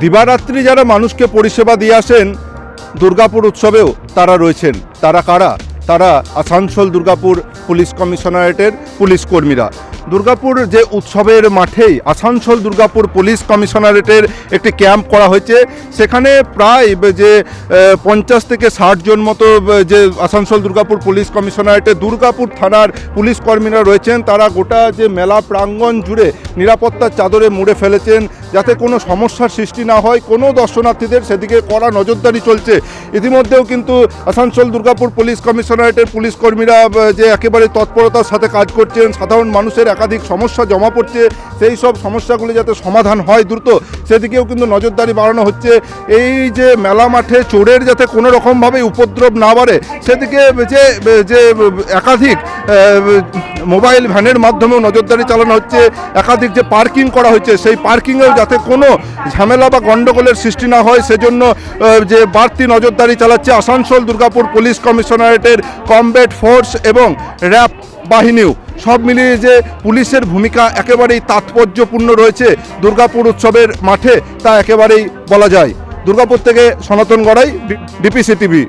দিবারাত্রি যারা মানুষকে পরিষেবা দিয়ে আসেন দুর্গাপুর উৎসবেও তারা রয়েছেন। তারা কারা? তারা আসানসোল দুর্গাপুর পুলিশ কমিশনারেটের পুলিশ কর্মীরা। দুর্গাপুর যে উৎসবের মাঠেই আসানসোল দুর্গাপুর পুলিশ কমিশনারেটের একটি ক্যাম্প করা হয়েছে, সেখানে প্রায় যে পঞ্চাশ থেকে ষাট জন মতো যে আসানসোল দুর্গাপুর পুলিশ কমিশনারেটের দুর্গাপুর থানার পুলিশ কর্মীরা রয়েছেন, তারা গোটা যে মেলা প্রাঙ্গণ জুড়ে নিরাপত্তার চাদরে মুড়ে ফেলেছেন, যাতে কোনো সমস্যার সৃষ্টি না হয়, কোনো দর্শনার্থীদের সেদিকে কড়া নজরদারি চলছে। ইতিমধ্যেও কিন্তু আসানসোল দুর্গাপুর পুলিশ কমিশনারেটের পুলিশ কর্মীরা যে একেবারে তৎপরতার সাথে কাজ করছেন, সাধারণ মানুষের একাধিক সমস্যা জমা পড়ছে, সেই সব সমস্যাগুলি যাতে সমাধান হয় দ্রুত, সেদিকেও কিন্তু নজরদারি বাড়ানো হচ্ছে। এই যে মেলা মাঠে চোরের যাতে কোনো রকমভাবে উপদ্রব না বাড়ে, সেদিকে যে যে একাধিক মোবাইল ভ্যানের মাধ্যমেও নজরদারি চালানো হচ্ছে, একাধিক যে পার্কিং করা হচ্ছে, সেই পার্কিংয়েও যাতে কোনো ঝামেলা বা গণ্ডগোলের সৃষ্টি না হয়, সেজন্য যে বাড়তি নজরদারি চালাচ্ছে আসানসোল দুর্গাপুর পুলিশ কমিশনারেটের কমব্যাট ফোর্স এবং র্যাব বাহিনীও। সব মিলিয়ে যে পুলিশের ভূমিকা একেবারেই তাৎপর্যপূর্ণ রয়েছে দুর্গাপুর উৎসবের মাঠে, তা একেবারেই বলা যায়। দুর্গাপুর থেকে সনাতন গড়াই ডিপিসি টিভি।